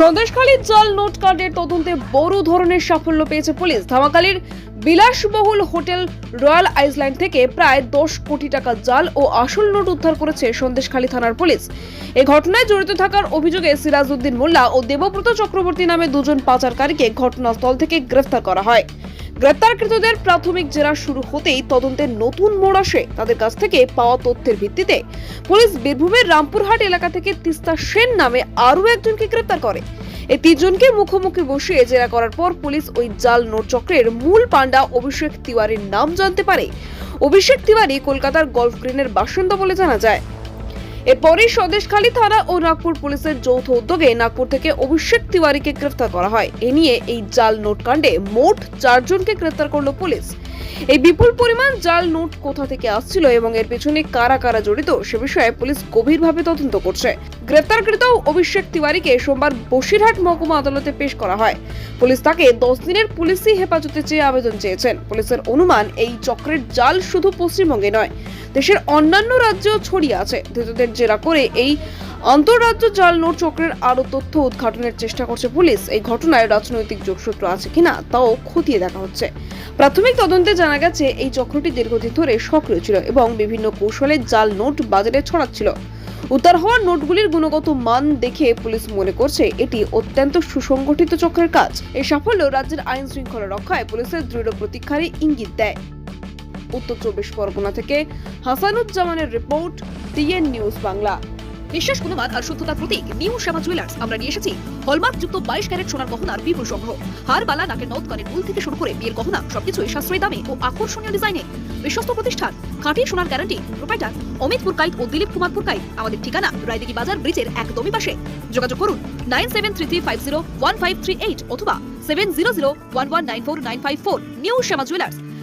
সন্দেশখালীর জল নোট কার্ডের তদন্তে বড় ধরনের সাফল্য পেয়েছে পুলিশ। ধামাকালির বিলাসবহুল হোটেল রয়্যাল আইসল্যান্ড থেকে প্রায় দশ কোটি টাকা জাল ও আসল নোট উদ্ধার করেছে সন্দেশখালী থানার পুলিশ। এ ঘটনায় জড়িত থাকার অভিযোগে সিরাজউদ্দিন মোল্লা ও দেবব্রত চক্রবর্তী নামে দুজন পাচারকারীকে ঘটনাস্থল থেকে গ্রেফতার করা হয়। গ্রেপ্তারকৃতদের প্রাথমিক জেরা শুরু হতেই তদন্তের নতুন মোড় আসে তাদের কাছ থেকে পাওয়া তথ্যের ভিত্তিতে। পুলিশ বীরভূমের রামপুরহাট এলাকা থেকে তিস্তা সেন নামে আরও একজনকে গ্রেপ্তার করে। এই তিনজনকে মুখোমুখি বসিয়ে জেরা করার পর পুলিশ ওই জাল নোট চক্রের মূল পাণ্ডা অভিষেক তিওয়ারির নাম জানতে পারে। অভিষেক তিওয়ারি কলকাতার গল্ফ গ্রিনের বাসিন্দা বলে জানা যায়। এরপরই স্বদেশখালী থানা ও নাগপুর পুলিশের যৌথ উদ্যোগে নাগপুর থেকে অভিষেক তিওয়ারিকে গ্রেফতার করা হয়। এ নিয়ে এই জাল নোট কাণ্ডে মোট চারজনকে গ্রেফতার করল পুলিশ। এই বিপুল পরিমাণ জাল নোট কোথা থেকে আসছিল এবং এর পেছনে কারা কারা জড়িত সে বিষয়ে পুলিশ গভীরভাবে তদন্ত করছে। গ্রেফতারকৃত অভিষেক তিওয়ারিকে সোমবার বসিরহাট মহকুমা আদালতে পেশ করা হয়। পুলিশ তাকে দশ দিনের পুলিশি হেফাজতে চেয়ে আবেদন চেয়েছেন। পুলিশের অনুমান, এই চক্রের জাল শুধু পশ্চিমবঙ্গে নয় দেশের অন্যান্য রাজ্যেও ছড়িয়ে আছে। ধৃতদের জেরা করে এই আন্তঃরাজ্য জাল নোট চক্রের আরও তথ্য উদ্ঘাটনের চেষ্টা করছে পুলিশ। এই ঘটনায় রাজনৈতিক যোগসূত্র আছে কিনা তাও খতিয়ে দেখা হচ্ছে। প্রাথমিক তদন্তে জানা গেছে, এই চক্রটি দীর্ঘদিন ধরে সক্রিয় ছিল এবং বিভিন্ন কৌশলে জাল নোট বাজারে ছড়াচ্ছিল। উদ্ধার হওয়া নোটগুলির গুণগত মান দেখে পুলিশ মনে করছে, এটি অত্যন্ত সুসংগঠিত চক্রের কাজ। এই সাফল্য রাজ্যের আইন শৃঙ্খলা রক্ষায় পুলিশের দৃঢ় প্রতীক্ষারই ইঙ্গিত দেয়। উত্তর চব্বিশ পরগনা থেকে হাসানুজ্জামানের রিপোর্ট, টিএন নিউজ বাংলা। বিশ্বাস গুণমান আর শুদ্ধতার প্রতীক, নিউ শ্যামা জুয়েলার্স। আমরা নিয়ে এসেছি হলমার্ক যুক্ত বাইশ ক্যারেট সোনার গহনার বিপুল সংগ্রহ। হার, বালা, নাকের নথ কানের দুল থেকে শুরু করে বিয়ের গহনা, সবকিছুই সাশ্রয়ী দামে ও আকর্ষণীয় ডিজাইনে। বিশ্বস্ত প্রতিষ্ঠান, খাঁটি সোনার গ্যারান্টি, প্রোপাইটার অমিত পুরকাইত ও দিলীপ কুমার পুরকাইত আমাদের ঠিকানা রায়দিঘি বাজার ব্রিজের একদমই পাশে। যোগাযোগ করুন nine seven three three five zero one five three eight অথবা seven zero zero one one nine four nine five four, new Shyama jewellers.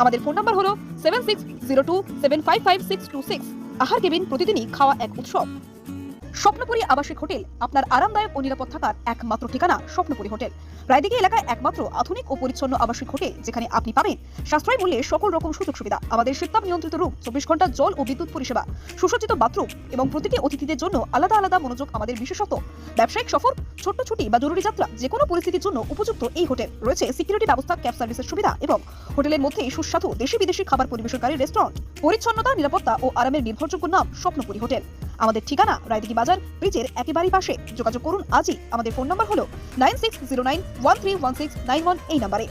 আমাদের ফোন নাম্বার হলো seven six zero two seven five five six two six Ahar cabin প্রতিদিনই খাওয়া এক উৎসব। স্বপ্নপুরী আবাসিক hotel, আপনার আরামদায়ক ও নিরাপদ থাকার একমাত্র ঠিকানা স্বপ্নপুরী হোটেল। রায়দিঘি এলাকায় একমাত্র আধুনিক ও পরিচ্ছন্ন আবাসিক হোটেল যেখানে আপনি পাবেন সাশ্রয় মূল্যে সকল রকম সুযোগ সুবিধা, আমাদের শীতাপ নিয়ন্ত্রিত রুম, চব্বিশ ঘণ্টা জল ও বিদ্যুৎ পরিষেবা, সুসজ্জিত বাথরুম এবং প্রতিটি অতিথিদের জন্য আলাদা আলাদা মনোযোগ আমাদের বিশেষত ব্যবসায়িক সফর, ছোট্ট ছুটি বা জরুরি যাত্রা যে কোনো পরিস্থিতির জন্য উপযুক্ত এই হোটেল। রয়েছে সিকিউরিটি ব্যবস্থা, ক্যাব সার্ভিসের সুবিধা এবং হোটেলের মধ্যেই সুস্বাদু দেশি বিদেশি খাবার পরিবেশনকারী রেস্টুরেন্ট। পরিচ্ছন্নতা, নিরাপত্তা ও আরামের নির্ভরযোগ্য নাম স্বপ্নপুরী হোটেল। আমাদের ঠিকানা রায়দিঘি বাজার, ব্রিজের একেবারেই পাশে। যোগাযোগ করুন আজই। আমাদের ফোন নম্বর হলো nine six zero nine one three one six nine one এই নাম্বারে।